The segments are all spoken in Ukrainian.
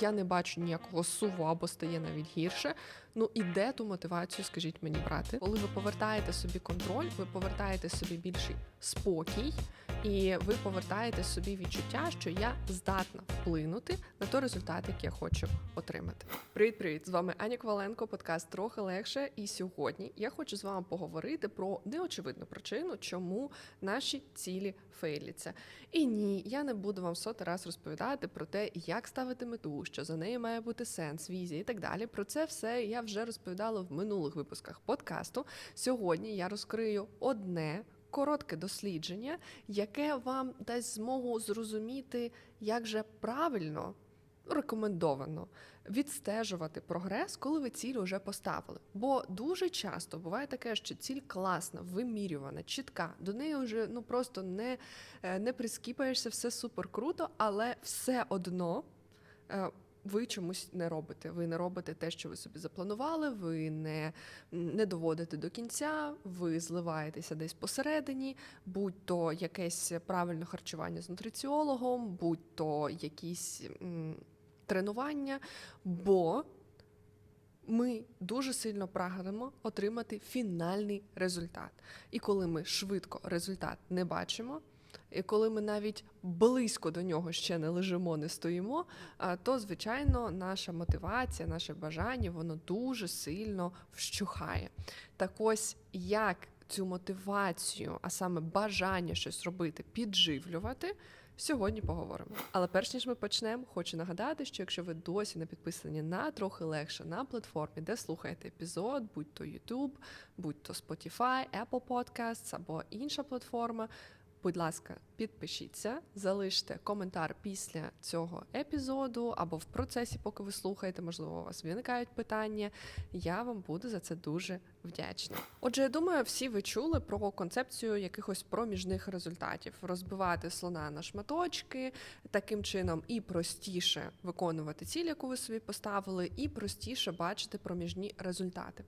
Я не бачу ніякого суву або стає навіть гірше. Ну і де ту мотивацію, скажіть мені, брати? Коли ви повертаєте собі контроль, ви повертаєте собі більший спокій, і ви повертаєте собі відчуття, що я здатна вплинути на той результат, який я хочу отримати. Привіт, привіт! З вами Аня Коваленко, подкаст трохи легше. І сьогодні я хочу з вами поговорити про неочевидну причину, чому наші цілі фейляться. І ні, я не буду вам сотий раз розповідати про те, як ставити мету, що за нею має бути сенс, візія і так далі. Про це все я вже розповідала в минулих випусках подкасту. Сьогодні я розкрию одне. Коротке дослідження, яке вам дасть змогу зрозуміти, як же правильно рекомендовано відстежувати прогрес, коли ви ціль вже поставили. Бо дуже часто буває таке, що ціль класна, вимірювана, чітка, до неї вже ну просто не, е, не прискіпаєшся, все супер круто, але все одно. Е, Ви чомусь не робите. Ви не робите те, що ви собі запланували, ви не, не доводите до кінця, ви зливаєтеся десь посередині, будь то якесь правильне харчування з нутриціологом, будь то якісь м, тренування, бо ми дуже сильно прагнемо отримати фінальний результат. І коли ми швидко результат не бачимо, і коли ми навіть близько до нього ще не лежимо, не стоїмо, то звичайно наша мотивація, наше бажання, воно дуже сильно вщухає. Так ось як цю мотивацію, а саме бажання щось робити, підживлювати. Сьогодні поговоримо. Але перш ніж ми почнемо, хочу нагадати, що якщо ви досі не підписані на трохи легше на платформі, де слухаєте епізод, будь то YouTube, будь то Spotify, Apple Podcasts або інша платформа. Будь ласка, підпишіться, залиште коментар після цього епізоду або в процесі, поки ви слухаєте, можливо, у вас виникають питання. Я вам буду за це дуже вдячна. Отже, я думаю, всі ви чули про концепцію якихось проміжних результатів: розбивати слона на шматочки, таким чином і простіше виконувати ціль, яку ви собі поставили, і простіше бачити проміжні результати.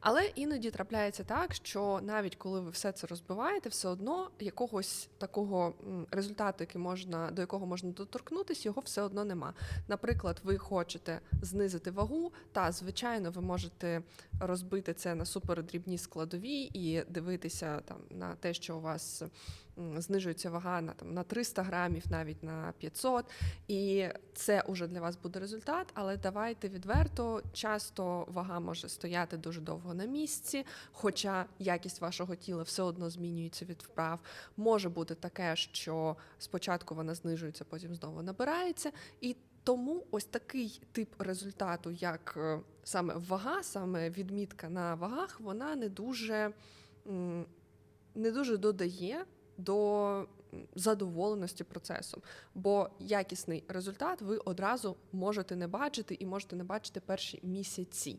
Але іноді трапляється так, що навіть коли ви все це розбиваєте, все одно якогось такого результату, який можна до якого можна доторкнутися, його все одно нема. Наприклад, ви хочете знизити вагу, та звичайно, ви можете розбити це на супердрібні складові і дивитися там на те, що у вас знижується вага на там на 300 грамів, навіть на 500, і це уже для вас буде результат. Але давайте відверто, часто вага може стояти дуже довго на місці, хоча якість вашого тіла все одно змінюється від вправ. Може бути таке, що спочатку вона знижується, потім знову набирається. І тому ось такий тип результату, як е, саме вага, саме відмітка на вагах, вона не дуже, не дуже додає до задоволеності процесом. Бо якісний результат ви одразу можете не бачити і можете не бачити перші місяці.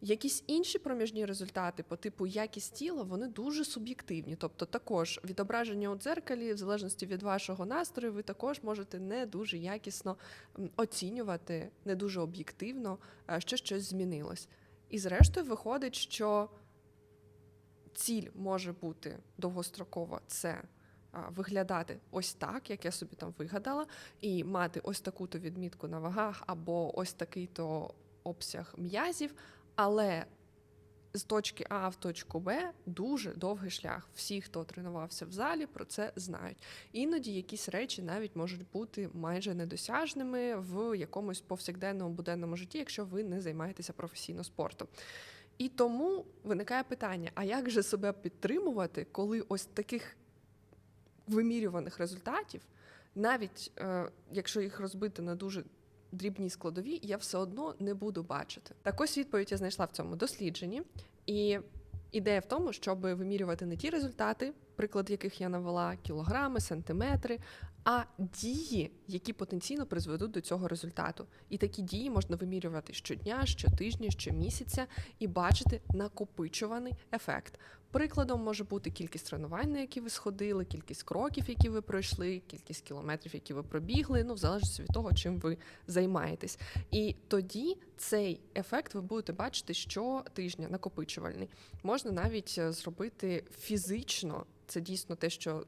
Якісь інші проміжні результати по типу якість тіла, вони дуже суб'єктивні. Тобто, також відображення у дзеркалі, в залежності від вашого настрою, ви також можете не дуже якісно оцінювати, не дуже об'єктивно, е, що щось змінилось. І зрештою виходить, що ціль може бути довгостроково це виглядати ось так, як я собі там вигадала, і мати ось таку-то відмітку на вагах або ось такий-то обсяг м'язів. Але з точки А в точку Б дуже довгий шлях. Всі, хто тренувався в залі, про це знають. Іноді якісь речі навіть можуть бути майже недосяжними в якомусь повсякденному буденному житті, якщо ви не займаєтеся професійно спортом. І тому виникає питання: а як же себе підтримувати, коли ось таких вимірюваних результатів, навіть е, якщо їх розбити на дуже дрібні складові, я все одно не буду бачити. Так ось відповідь я знайшла в цьому дослідженні, і ідея в тому, щоб вимірювати не ті результати, приклад яких я навела кілограми, сантиметри, а дії, які потенційно призведуть до цього результату. І такі дії можна вимірювати щодня, щотижня, щомісяця і бачити накопичуваний ефект. Прикладом може бути кількість тренувань, на які ви сходили, кількість кроків, які ви пройшли, кількість кілометрів, які ви пробігли, ну в залежності від того, чим ви займаєтесь. І тоді цей ефект ви будете бачити щотижня накопичувальний. Можна навіть е, зробити фізично. Це дійсно те, що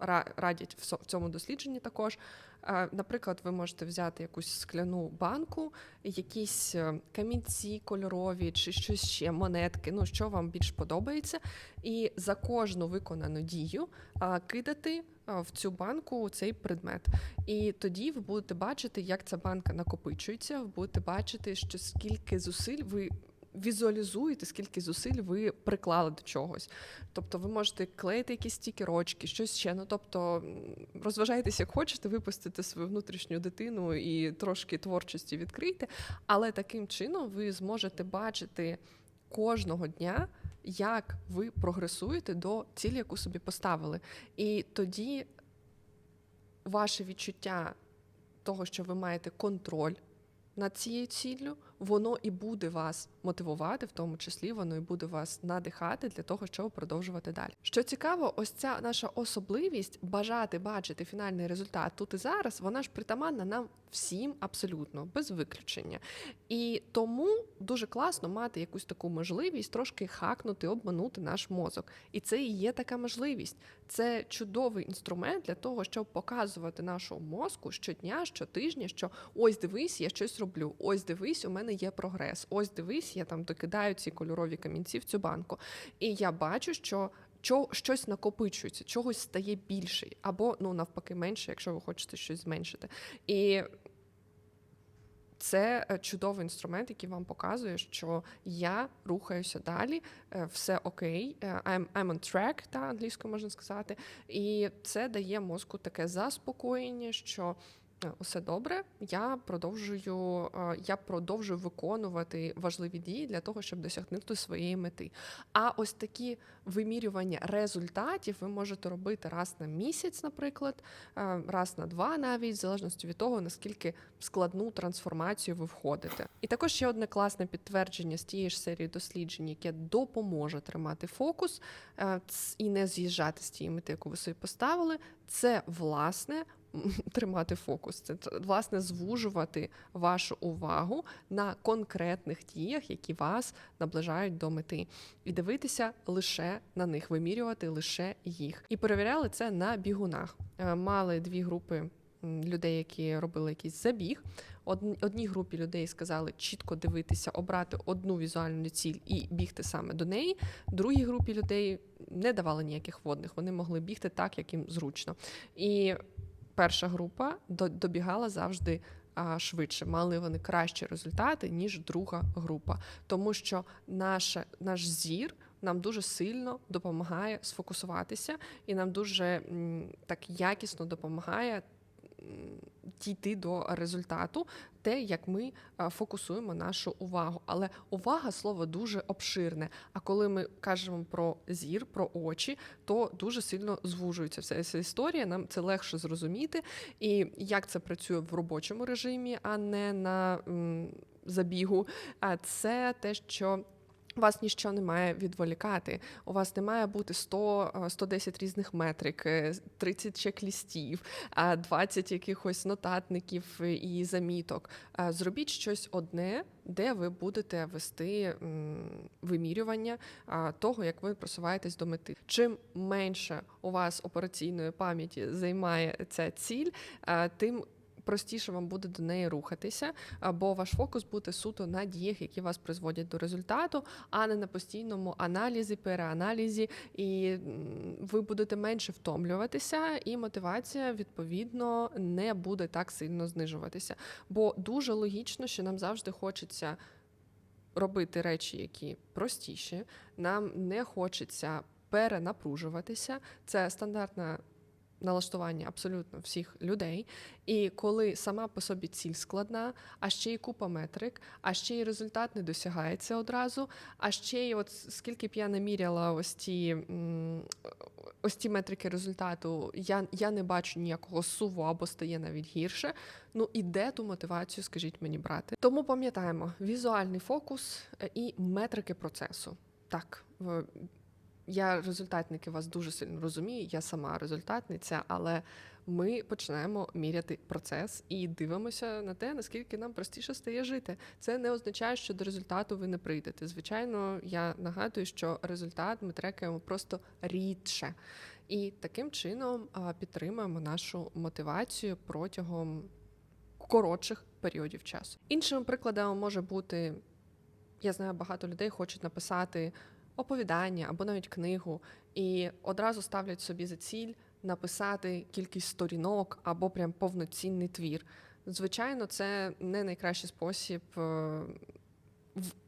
ра- радять в цьому дослідженні також Е, Наприклад, ви можете взяти якусь скляну банку, якісь е, камінці кольорові чи щось ще, монетки, ну що вам більш подобається, і за кожну виконану дію кидати в цю банку цей предмет. І тоді ви будете бачити, як ця банка накопичується. Ви будете бачити, що скільки зусиль ви. Візуалізуєте, скільки зусиль ви приклали до чогось. Тобто ви можете клеїти якісь стікерочки, щось ще. Ну тобто розважайтесь як хочете, випустите свою внутрішню дитину і трошки творчості відкрийте. Але таким чином ви зможете бачити кожного дня, як ви прогресуєте до цілі, яку собі поставили. І тоді ваше відчуття того, що ви маєте контроль над цією ціллю, воно і буде вас мотивувати, в тому числі воно і буде вас надихати для того, щоб продовжувати далі. Що цікаво, ось ця наша особливість бажати бачити фінальний результат тут і зараз, вона ж притаманна нам всім абсолютно, без виключення. І тому дуже класно мати якусь таку можливість трошки хакнути, обманути наш мозок. І це і є така можливість. Це чудовий інструмент для того, щоб показувати нашому мозку щодня, щотижня, що ось дивись, я щось роблю. Ось дивись, у мене є прогрес. Ось дивись, я там докидаю ці кольорові камінці в цю банку. І я бачу, що. Чо, щось накопичується, чогось стає більше, або ну навпаки менше, якщо ви хочете щось зменшити. І це е, чудовий інструмент, який вам показує, що я рухаюся далі, е, все окей, е, I'm, I'm on track, та англійською можна сказати. І це дає мозку таке заспокоєння, що усе добре, я продовжую, е, я продовжую виконувати важливі дії для того, щоб досягнути своєї мети. А ось такі вимірювання результатів ви можете робити раз на місяць, наприклад, е, раз на два, навіть в залежності від того, наскільки складну трансформацію ви входите. І також ще одне класне підтвердження з тієї ж серії досліджень, яке допоможе тримати фокус е, і не з'їжджати з тієї мети, яку ви собі поставили. Це власне тримати фокус. Це власне звужувати вашу увагу на конкретних діях, які вас наближають до мети, і дивитися лише на них, вимірювати лише їх. І перевіряли це на бігунах. Е, Мали дві групи людей, які робили якийсь забіг. Одній групі людей сказали чітко дивитися, обрати одну візуальну ціль і бігти саме до неї. Другій групі людей не давали ніяких водних, вони могли бігти так, як їм зручно. І перша група до- добігала завжди швидше. Мали вони кращі результати, ніж друга група, тому що наша, наш зір. Нам дуже сильно допомагає сфокусуватися, і нам дуже так якісно допомагає дійти до результату, те, як ми фокусуємо нашу увагу. Але увага слово дуже обширне. А коли ми кажемо про зір, про очі, то дуже сильно звужується вся ця історія. Нам це легше зрозуміти. І як це працює в робочому режимі, а не на забігу. А це те, що. Вас ніщо не має відволікати. У вас не має бути 100, е, 110 різних метрик, е, 30 чек-лістів, а 20 якихось нотатників і заміток. Е, Зробіть щось одне, де ви будете вести вимірювання того, як ви просуваєтесь до мети. Чим менше у вас операційної пам'яті займає ця ціль, тим простіше вам буде до неї рухатися, бо ваш фокус буде суто на діях, які вас призводять до результату, а не на постійному аналізі, переаналізі, і ви будете менше втомлюватися, і мотивація відповідно не буде так сильно знижуватися. Бо дуже логічно, що нам завжди хочеться. Робити речі, які простіші, нам не хочеться перенапружуватися. Це стандартна налаштування абсолютно всіх людей. І коли сама по собі ціль складна, а ще й купа метрик, а ще й результат не досягається одразу. А ще й от скільки б я не міряла ось ті. Ось ті метрики результату, я, я не бачу ніякого суву або стає навіть гірше. Ну і де ту мотивацію, скажіть мені, брати? Тому пам'ятаємо візуальний фокус е, і метрики процесу. Так, я результатники вас дуже сильно розумію, я сама результатниця, але ми починаємо міряти процес і дивимося на те, наскільки нам простіше стає жити. Це не означає, що до результату ви не прийдете. Звичайно, я нагадую, що результат ми трекаємо просто рідше. І таким чином підтримуємо нашу мотивацію протягом коротших періодів часу. Іншим прикладом може бути, я знаю, багато людей хочуть написати оповідання або навіть книгу, і одразу ставлять собі за ціль написати кількість сторінок або прям повноцінний твір. Звичайно, це не найкращий спосіб.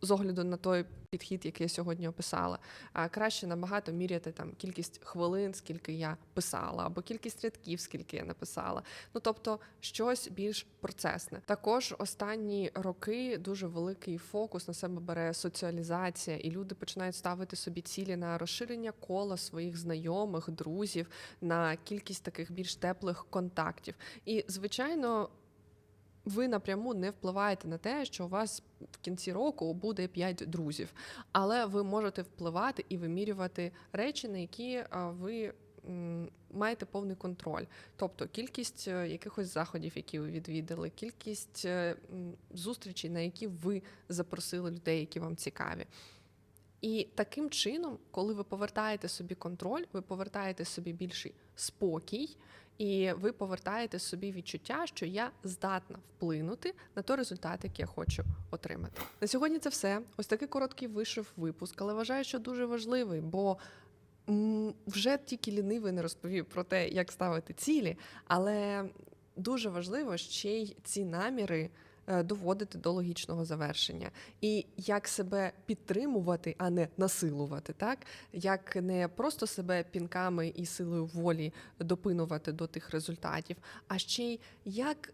З огляду на той підхід, який я сьогодні описала, а краще набагато міряти там кількість хвилин, скільки я писала, або кількість рядків, скільки я написала. Ну тобто щось більш процесне. Також останні роки дуже великий фокус на себе бере соціалізація, і люди починають ставити собі цілі на розширення кола своїх знайомих, друзів, на кількість таких більш теплих контактів. І звичайно. Ви напряму не впливаєте на те, що у вас в кінці року буде 5 друзів, але ви можете впливати і вимірювати речі, на які ви маєте повний контроль. Тобто кількість е, якихось заходів, які ви відвідали, кількість е, зустрічей, на які ви запросили людей, які вам цікаві. І таким чином, коли ви повертаєте собі контроль, ви повертаєте собі більший спокій, і ви повертаєте собі відчуття, що я здатна вплинути на той результат, який я хочу отримати. На сьогодні це все. Ось такий короткий вийшов випуск, але вважаю, що дуже важливий, бо вже тільки лінивий не розповів про те, як ставити цілі, але дуже важливо ще й ці наміри доводити до логічного завершення. І як себе підтримувати, а не насилувати, так як не просто себе пінками і силою волі допинувати до тих результатів, а ще й як.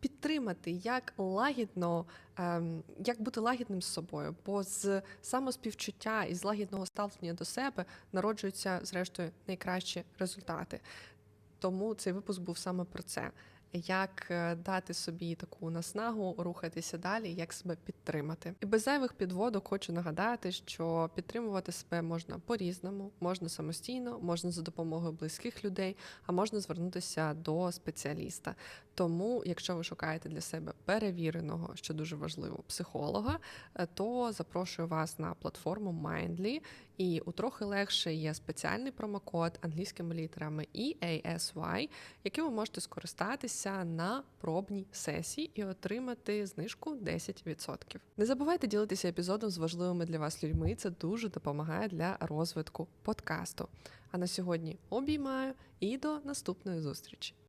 Підтримати, як лагідно, ем, як бути лагідним з собою, бо з самоспівчуття і з лагідного ставлення до себе народжуються, зрештою, найкращі результати. Тому цей випуск був саме про це: як е, дати собі таку наснагу, рухатися далі, як себе підтримати. І без зайвих підводок хочу нагадати, що підтримувати себе можна по-різному, можна самостійно, можна за допомогою близьких людей, а можна звернутися до спеціаліста. Тому, якщо ви шукаєте для себе перевіреного, що дуже важливо, психолога, е, то запрошую вас на платформу Mindly, і у трохи легше є спеціальний промокод англійськими літерами EASY, яким ви можете скористатися на пробній сесії і отримати знижку 10%. Не забувайте ділитися епізодом з важливими для вас людьми. Це дуже допомагає для розвитку подкасту. А на сьогодні обіймаю і до наступної зустрічі.